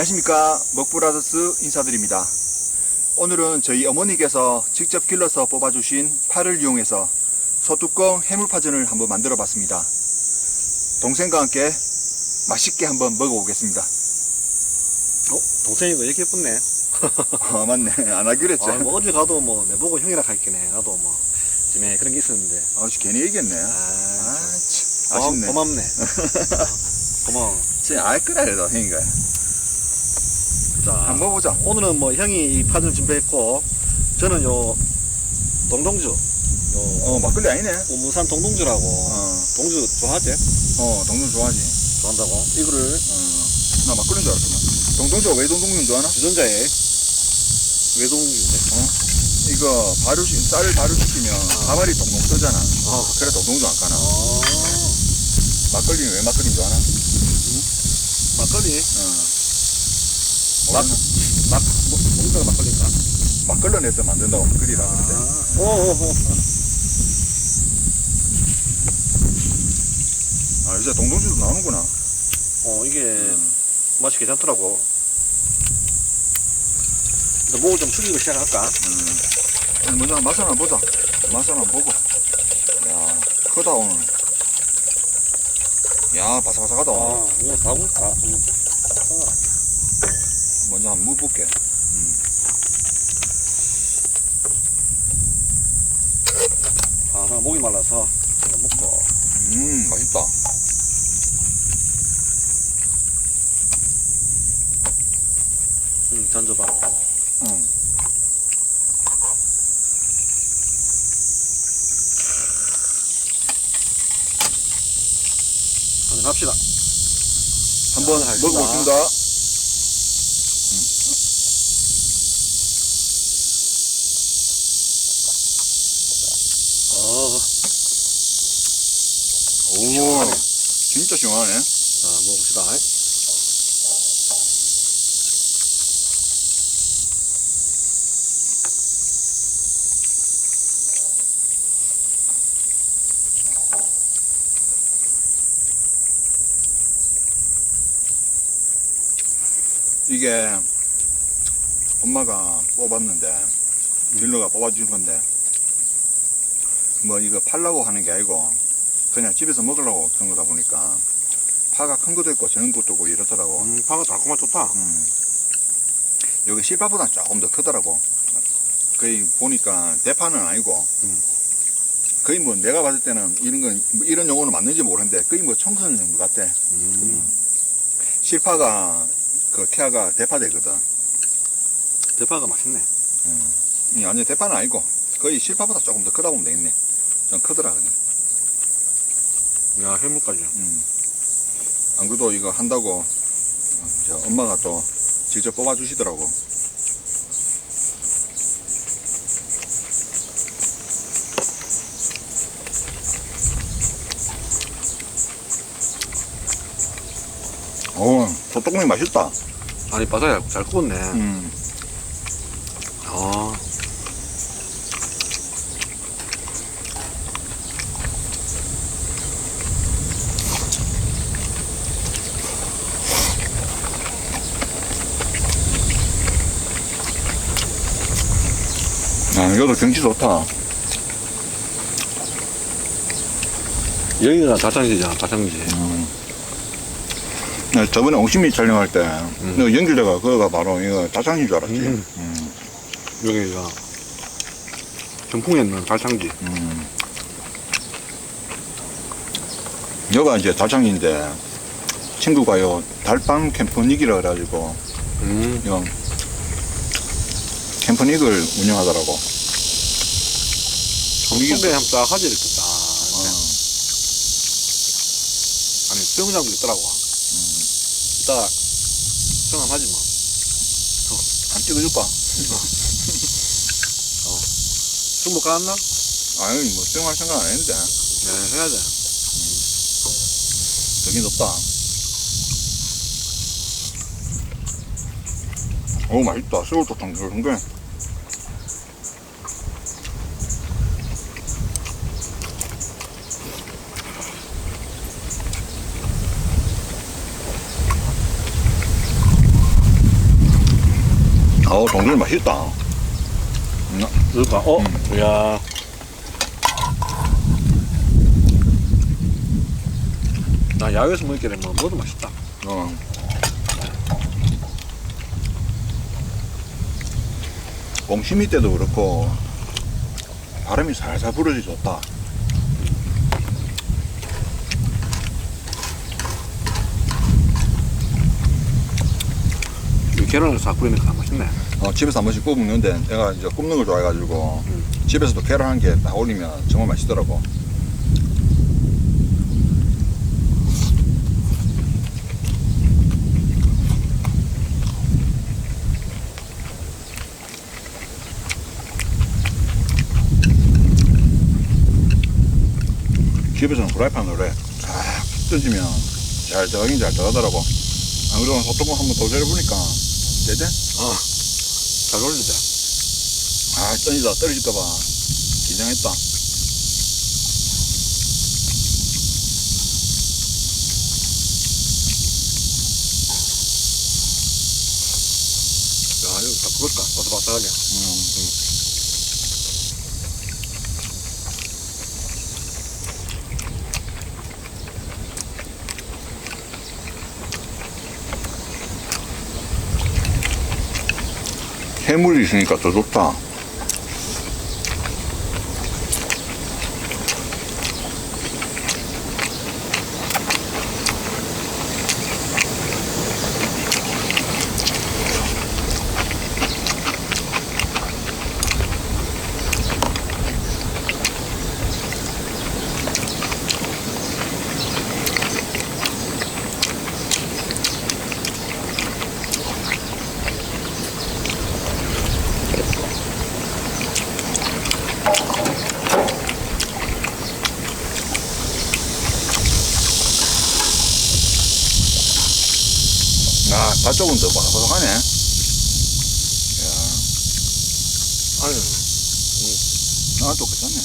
안녕하십니까 먹브라더스 인사드립니다 오늘은 저희 어머니께서 직접 길러서 뽑아주신 파를 이용해서 소뚜껑 해물파전을 한번 만들어 봤습니다 동생과 함께 맛있게 한번 먹어보겠습니다 어? 동생이가 이렇게 예쁘네. 아 맞네 안 하기로 했지 아, 뭐 어디 가도 뭐 내보고 형이라 할게네. 나도 뭐 집에 그런 게 있었는데. 아주 괜히 얘기했네 아, 아, 참, 아쉽네 고맙네. 어, 고마워. 진짜 알 거라 그래도 형이가 자, 한번 먹어보자 오늘은 뭐 형이 이 파전 준비했고, 저는 요 동동주, 요 어 막걸리 아니네 우무산 동동주라고. 어, 동주 좋아하지? 어 동동 좋아하지 좋아한다고? 이거를 어, 나 막걸리인 줄 알았구만 동동주가 왜 동동주 좋아하나? 주전자에 외동주인데? 이거 발효시 쌀을 발효시키면 가발이 동동 뜨잖아 어. 그래 동동주 안 까나 어, 막걸리는 왜 막걸리인 줄 아나? 막걸리. 어. 막, 막, 뭐, 뭔가 막걸리인가? 막걸리 내서 만든다고 막걸리라 그러는데 아, 오, 오, 오. 아 요새 동동주도 나오는구나 어, 이게 맛이 괜찮더라고. 근데 목을 좀 축이고 시작할까? 아니, 먼저 한번 맛을 한번 보자 맛을 한번 보고 야 크다 오늘 야 바삭바삭하다 오늘 아, 이거 다 볼까? 음. 먼저 한번 무볼게 아, 나 목이 말라서 먹고. 음 맛있다 음, 잔 줘봐. 응. 한잔 합시다. 한번. 먹어보겠습니다 오 시원하네. 진짜 시원하네 자, 먹어봅시다. 이게 엄마가 뽑았는데 딜러가 뽑아준 건데 뭐 이거 팔라고 하는 게 아니고 그냥 집에서 먹으려고 그런 거다 보니까 파가 큰 것도 있고 적은 것도 있고 이렇더라고 음, 파가 달콤한 좋다. 음. 여기 실파보다 조금 더 크더라고 거의 보니까 대파는 아니고 음. 거의 뭐 내가 봤을 때는 이런 건뭐 이런 용어는 맞는지 모르는데 거의 뭐 청소년 정도 같아 음, 실파가 그 태아가 대파 되거든 대파가 맛있네. 이 완전 대파는 아니고 거의 실파보다 조금 더 크다 보면 되겠네. 좀 크더라 그냥. 야, 해물까지. 음. 안 그래도 이거 한다고 어, 저 엄마가 또 직접 뽑아주시더라고. 오, 소떡면이 맛있다. 아니, 바삭해. 잘 구웠네. 음. 아, 이것도 경치 좋다. 여기가 다창지잖아, 다창지. 나 저번에 옹심이 촬영할 때, 너 연결자가 그거가 바로 이거 다창인 줄 알았지. 음. 음. 여기가 경풍에 있는 달창지. 음. 여가 이제 다창인데, 친구가 요 달밤 캠프닉이라 그래가지고, 음. 요 캠프닉을 운영하더라고. 이게 선배 한번 딱 하지, 이렇게 딱. 어, 이렇게. 아니, 수영장도 있더라고. 이따 수영함 하지 뭐. 한 찍어줄까? 수목 가았나? 아유, 뭐, 수영할 생각 안 했는데. 네, 해야 돼. 되게 높다. 오 맛있다. 새우도 당근한 게. 동전 맛있다. 그러니까 어? 이야 나 야외에서 먹게 되면 뭐도 맛있다 어. 봄심이 때도 그렇고 바람이 살살 불어지 좋다. 계란을 싹 뿌리니까 맛있네 어, 집에서 한 번씩 구워 먹는데 내가 이제 굽는 걸 좋아해가지고 음. 집에서도 계란 한 개 딱 올리면 정말 맛있더라고. 집에서는 프라이팬으로 해. 싹 던지면 잘 들어가긴 잘 들어가더라고. 안 그러면 소뚜껑 한번 더 절여보니까 되대? 잘 어울리자 아, 떨리다, 떨어질까봐. 긴장했다. 야 이거 딱 그럴까 바삭바삭하게 음. 해물이 있으니까 더 좋다. 아, 밭쪽은 더 바삭바삭하네. 아유 아, 또 괜찮네.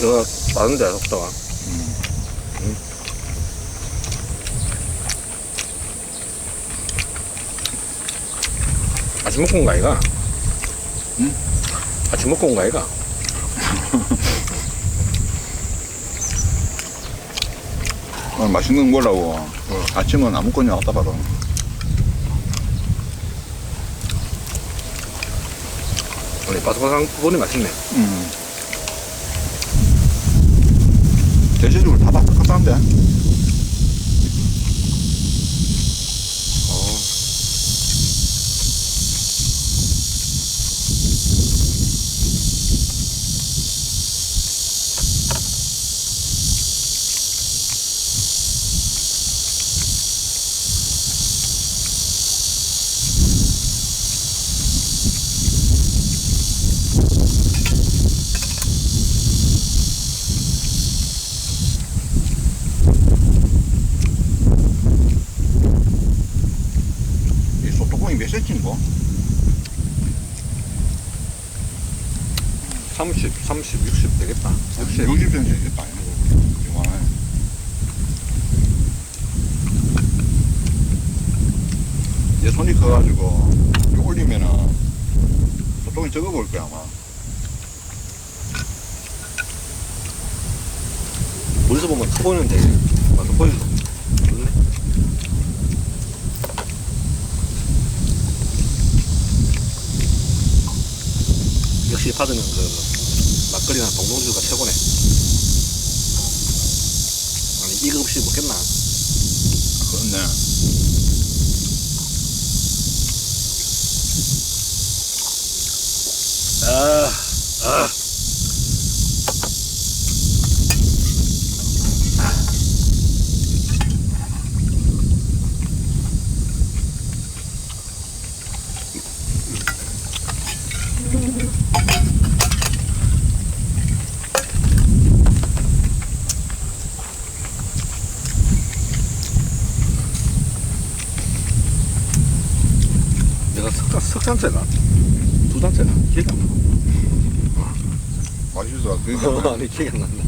이거 많은데 속도가 아침 먹고 온 거 아이가? 응? 아침 먹고 온 거 아이가? 오늘 맛있는 거 보려고 아침은 아무거나 왔다 봐도 오늘 바삭바삭한 부분이 맛있네 음. 대체적으로 다 바삭바삭한데 소뚜껑이 몇 cm인 거? 30, 30, 60 되겠다. 60 60cm 되겠다. 이거는 얘 손이 커가지고 이거 올리면은 소뚜껑이 적어 보일 거야 아마. 멀리서 보면 커 보이는데 맞아 보이죠? 그렇네 역시 파드는 그 막걸리나 동동주가 최고네. 아니 이거 없이 먹겠나? 그렇네. 아, 아. 장째가 두 장째가 기억이 안 맛있어. 그러니까 나. 아니 기억이 안 난다.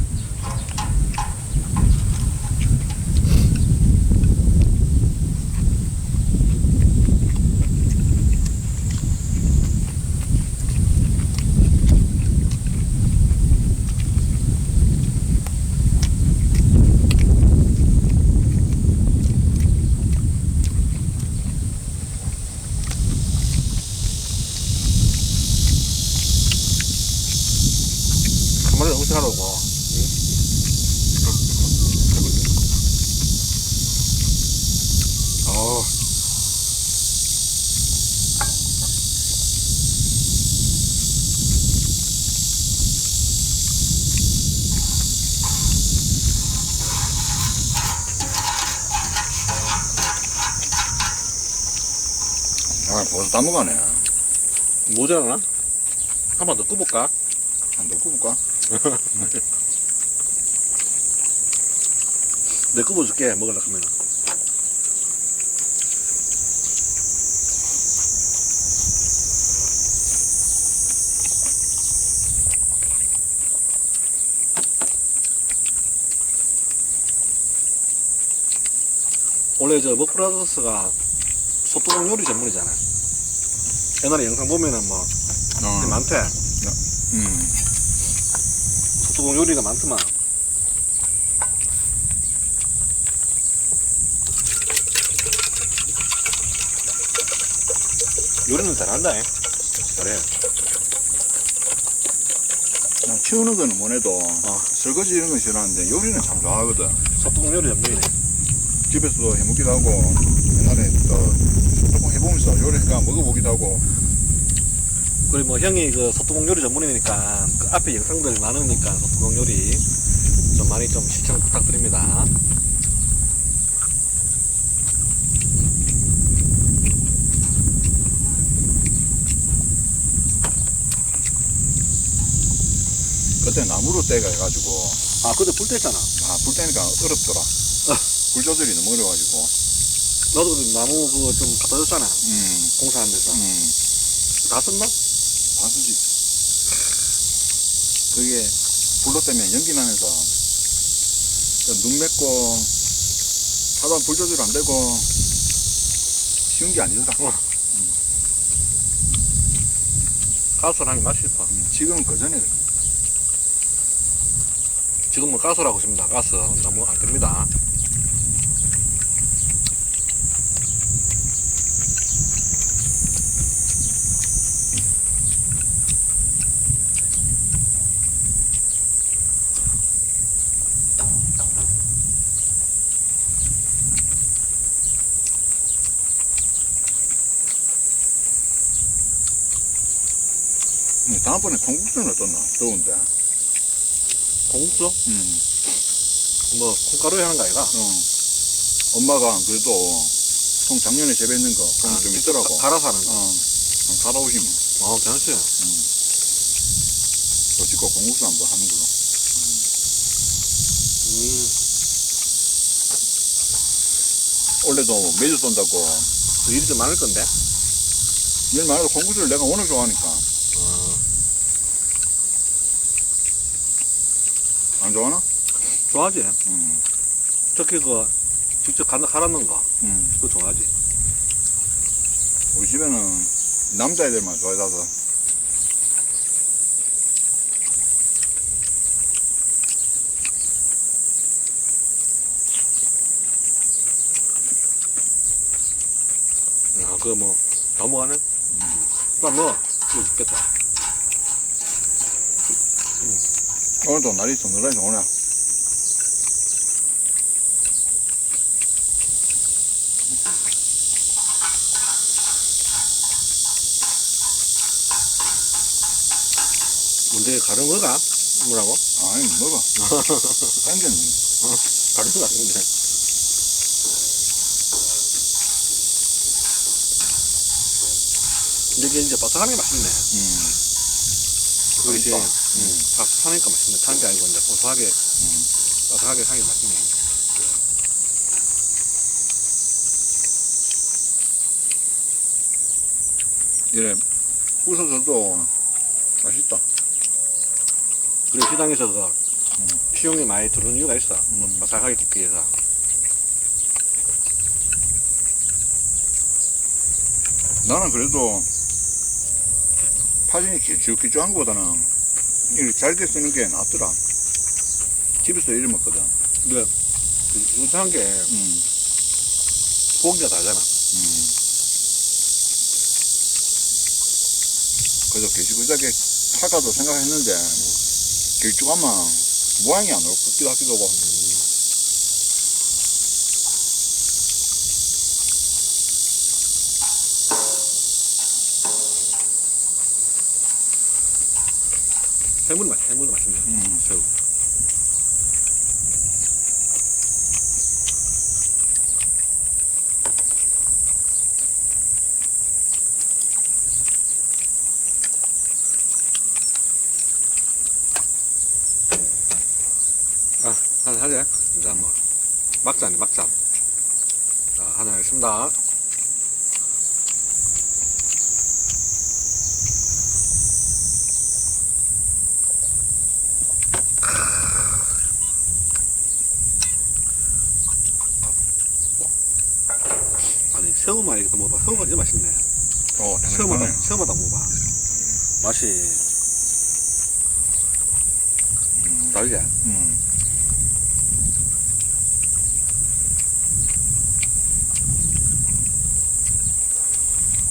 아, 벌써 다 먹어네. 모자라나? 한 번 더 끄볼까? 한번 굽을까? 내가 끄어줄게 먹으려고 하면 원래 저 먹브라더스가 소뚜껑 요리 전문이잖아 옛날에 영상 보면은 뭐 어. 많대 음. 소뚜껑 요리가 많더만 요리는 잘한다 잉. 잘해 나 치우는 거는 못해도 어. 설거지 이런 건 싫어하는데 요리는 참 좋아하거든. 소뚜껑 요리 전문이네 집에서도 해먹기도 하고 해보면서 요리니까 먹어보기도 하고 그리고 뭐 형이 그 소뚜껑 요리 전문이니까 그 앞에 영상들 많으니까 소뚜껑 요리 좀 많이 좀 시청 부탁드립니다. 그때 나무로 떼가 해가지고 아, 그때 불 뗐잖아. 아, 불 떼니까 어렵더라. 불 조절이 너무 어려가지고 나도 그 나무 그거 좀 갖다 줬잖아. 음, 공사하는 데서. 음, 다 썼나? 반수지. 그게 불로 때문에 연기 나면서 눈 맺고 하다 불 조절 안 되고 쉬운 게 아니더라. 가수를 하는 게 맛이 싶어. 음, 지금은 그 전에 지금은 가수라고 있습니다. 가스. 너무 안 됩니다. 음, 다음번에 콩국수는 어떻나? 더운데. 공국수? 음, 뭐, 콩가루에 하는 거 아이가? 어. 엄마가 그래도 콩 작년에 재배했는 거, 콩 아, 좀 있더라고. 가- 갈아서 하는 거. 어, 한번 갈아오시면. 어, 괜찮지? 또 찍고 공국수 한번 하는 걸로. 음, 원래도 매주 쏜다고. 그 일이 좀 많을 건데. 일 말고 공국수를 내가 워낙 좋아하니까. 안 좋아하나? 좋아하지? 음, 특히 그, 직접 갈아, 갈아놓은 거. 음. 그거 좋아하지? 우리 집에는 남자애들만 좋아해서. 아, 그거 뭐, 넘어가네? 빨리 먹어. 이거 죽겠다. 오늘도 날이 서늘해서 오늘. 문제 가는 거가? 뭐라고? 아니, 먹어. 땡겼네. 가는 거. 근데 이게 이제 바삭함이 맛있네. 음, 이제, 그러니까. 음, 바삭하니까 맛있네. 탄 게 아니고 이제 고소하게, 음. 바삭하게 하기 맛있네. 이래 부서져도 맛있다. 그리고 시장에서 그 식용이 많이 들어오는 이유가 있어. 뭐 음. 바삭하게 굽기 위해서. 나는 그래도 파전이 길쭉길쭉한 것보다는 이렇게 잘게 쓰는 게 낫더라. 집에서 이래 먹거든. 근데 그 이상한 게 음, 고기가 다르잖아. 음. 그래서 길쭉하게 할까도 생각했는데 길쭉하면 모양이 안 올 것 같기도 하기도 하고. 해물이 맛, 해물이 맛있네. 음. 새우. 아, 하나 하자. 이제 한번. 막잔이 막잔. 자, 하나 하겠습니다. 새우만 이렇게 먹어봐. 새우가 진짜 맛있네. 어, 새우마다, 당연하네. 새우마다 먹어봐. 맛이 다르지? 음.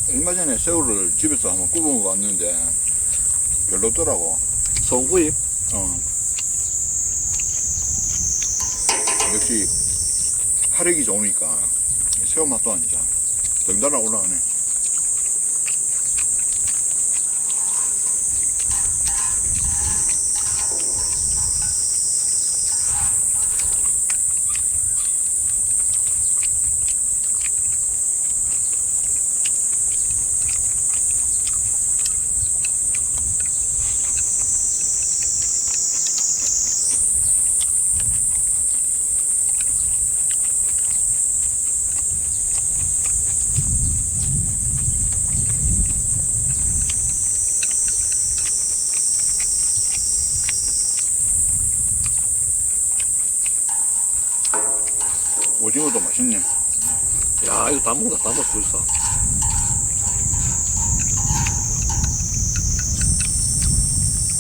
얼마 전에 새우를 집에서 한번 구워 먹어봤는데 별로더라고. 소구이? 어. 역시 화력이 좋으니까 새우 맛도 아니자. 덩달아 올라가네. 오징어도 맛있네. 야, 이거 다 먹는다. 다수 있어.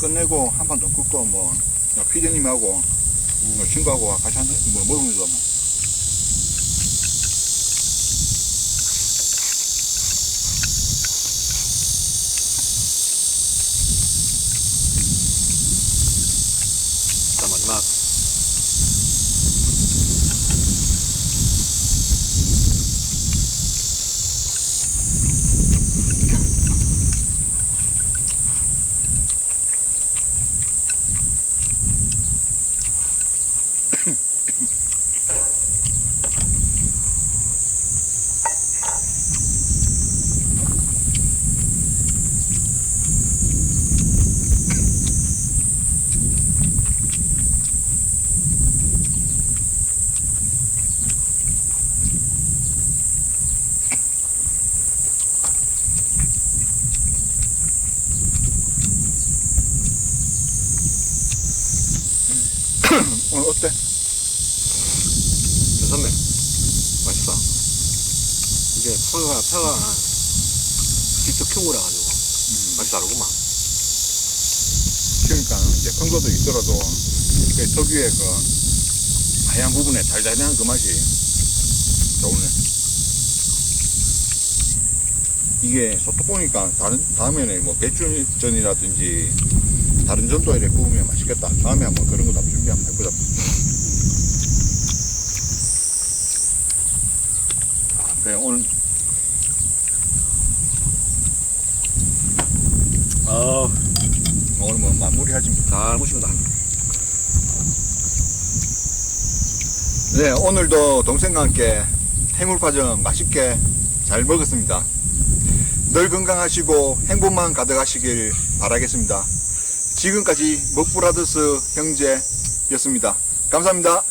끝내고 한 판 더 굽고 뭐 피디님하고 뭐 친구하고 같이 한, 뭐 먹으면서 뭐. 자, 마지막. 오늘 어때? 괜찮네. 맛있어. 이게 파가, 파가 직접 키운 거라 가지고 맛이 다르구만. 그러니까 이제 평소도 있더라도 그 특유의 그 하얀 부분에 달달한 그 맛이 좋네. 이게 소떡보니까 다른 다음에는 뭐 배추전이라든지 다른 전도 이렇게 구우면 맛있겠다. 다음에 한번 그런 것도 한번 준비 한번 해보자. 그래 오늘 어, 오늘 뭐 마무리하지. 뭐. 잘 모십니다. 네, 오늘도 동생과 함께 해물파전 맛있게 잘 먹었습니다. 늘 건강하시고 행복만 가득하시길 바라겠습니다. 지금까지 먹브라더스 형제였습니다. 감사합니다.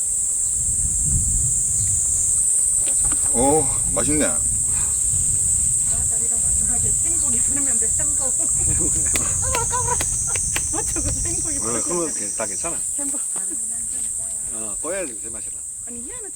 오, 맛있네. 자리랑 생고기 그러면 뭐 저거 행복이 어, 그러면 다 괜찮아. 행복. 어, 꼬야지 제 맛이라. 아니 참